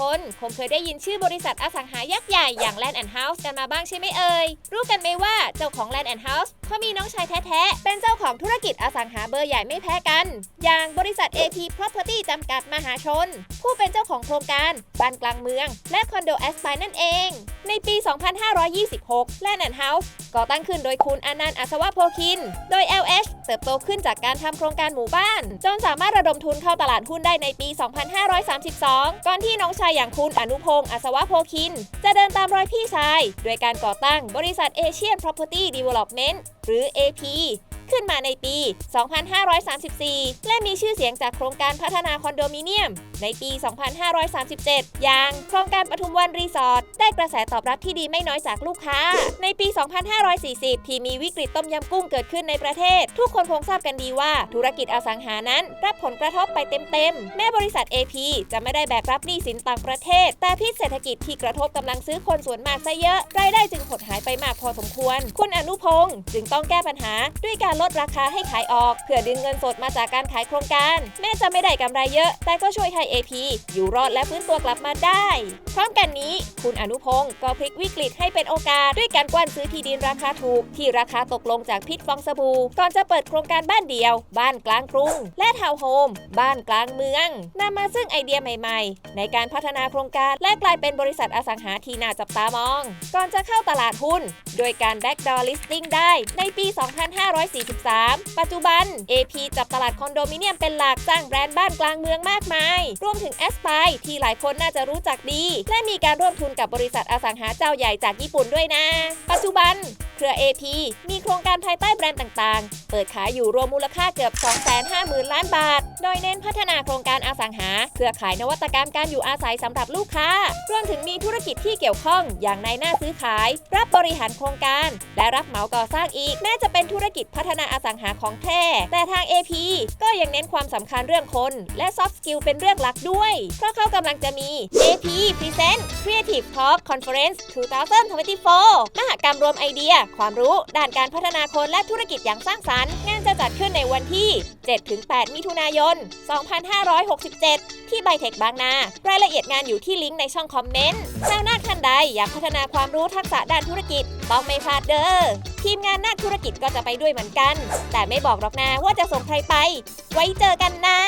คนคงเคยได้ยินชื่อบริษัทอสังหายักษ์ใหญ่อย่าง Land and House กันมาบ้างใช่ไหมเอ่ย รู้กันไหมว่าเจ้าของ Land and House เขามีน้องชายแท้ๆ เป็นเจ้าของธุรกิจอสังหาเบอร์ใหญ่ไม่แพ้กัน อย่างบริษัท AP Property จำกัดมหาชน ผู้เป็นเจ้าของโครงการบ้านกลางเมือง และคอนโดแอสไพนั่นเองในปี 2526 Land and House ก่อตั้งขึ้นโดยคุณอนันต์อัศวะโพคิน โดย LH เติบโตขึ้นจากการทำโครงการหมู่บ้าน จนสามารถระดมทุนเข้าตลาดหุ้นได้ในปี 2532 ก่อนที่น้องชายอย่างคุณอนุพงศ์อัศวะโพคิน จะเดินตามรอยพี่ชาย โดยการก่อตั้งบริษัท Asian Property Development หรือ AP ขึ้นมาในปี 2534 และมีชื่อเสียงจากโครงการพัฒนาคอนโดมิเนียม ในปี 2537 อย่างโครงการปทุมวันรีสอร์ทได้กระแสตอบรับที่ดีไม่น้อยจากลูกค้า ในปี 2540 ที่มีวิกฤตต้มยำกุ้งเกิดขึ้นในประเทศ ทุกคนคงทราบกันดีว่าธุรกิจอสังหานั้น รับผลกระทบไปเต็มๆ แม้บริษัท AP จะไม่ได้แบกรับหนี้สินต่างประเทศ แต่พิษเศรษฐกิจที่กระทบกำลังซื้อคนส่วนมากซะเยอะ รายได้จึงหดหายไปมากพอสมควร คุณอนุพงศ์จึงต้องแก้ปัญหาด้วยการลดราคาให้ขายออก เพื่อดึงเงินสดมาจากการขายโครงการ แม้จะไม่ได้กำไรเยอะ แต่ก็ช่วยให้ AP อยู่รอดและฟื้นตัวกลับมาได้ พร้อมกันนี้ คุณอนุพงศ์ก็พลิกวิกฤตให้เป็นโอกาส ด้วยการกว้านซื้อที่ดินราคาถูก ที่ราคาตกลงจากพิษฟองสบู่ก่อนจะเปิดโครงการบ้านเดียว บ้านกลางกรุง และทาวน์โฮมบ้านกลางเมืองนำมาซึ่งไอเดียใหม่ ๆ ในการพัฒนาโครงการและกลายเป็นบริษัทอสังหาที่น่าจับตามอง ก่อนจะเข้าตลาดหุ้น โดยการ backdoor listing ได้ในปี 254 2013 ปัจจุบัน AP จับตลาดคอนโดมิเนียมเป็นหลักสร้างแบรนด์บ้านกลางเมืองมากมาย รวมถึง a s p i ที่หลายคนน่าจะรู้จักดี และมีการร่วมทุนกับบริษัทอสังหาเจ้าใหญ่จากญี่ปุ่นด้วยนะ ปัจจุบันเครือ AP มีโครงการภายใต้แบรนด์ต่างๆ เปิดขายอยู่รวมมูลค่าเกือบ 250,000 ล้านบาท โดยเน้นพัฒนาโครงการ สังหา เครือข่ายนวัตกรรมการอยู่อาศัยสำหรับลูกค้ารวมถึงมีธุรกิจที่เกี่ยวข้องอย่างในหน้าซื้อขาย รับบริหารโครงการ และรับเหมาก่อสร้างอีก แม้จะเป็นธุรกิจพัฒนาอสังหาของแท้แต่ทาง AP ก็ยังเน้นความสำคัญเรื่องคน และ soft skill เป็นเรื่องหลักด้วย เพราะเขากำลังจะมี AP Present Creative Talk Conference 2024 มหกรรมรวมไอเดีย ความรู้ ด้านการพัฒนาคนและธุรกิจอย่างสร้างสรรค์งาน จัดขึ้นในวันที่ 7-8 มิถุนายน 2567 ที่ไบเทคบางนา รายละเอียดงานอยู่ที่ลิงก์ในช่องคอมเมนต์ชาวนาท่านใดอยากพัฒนาความรู้ทักษะด้านธุรกิจ ต้องไม่พลาดเด้อ ทีมงานนาคธุรกิจก็จะไปด้วยเหมือนกัน แต่ไม่บอกหรอกนะว่าจะส่งใครไป ไว้เจอกันนะ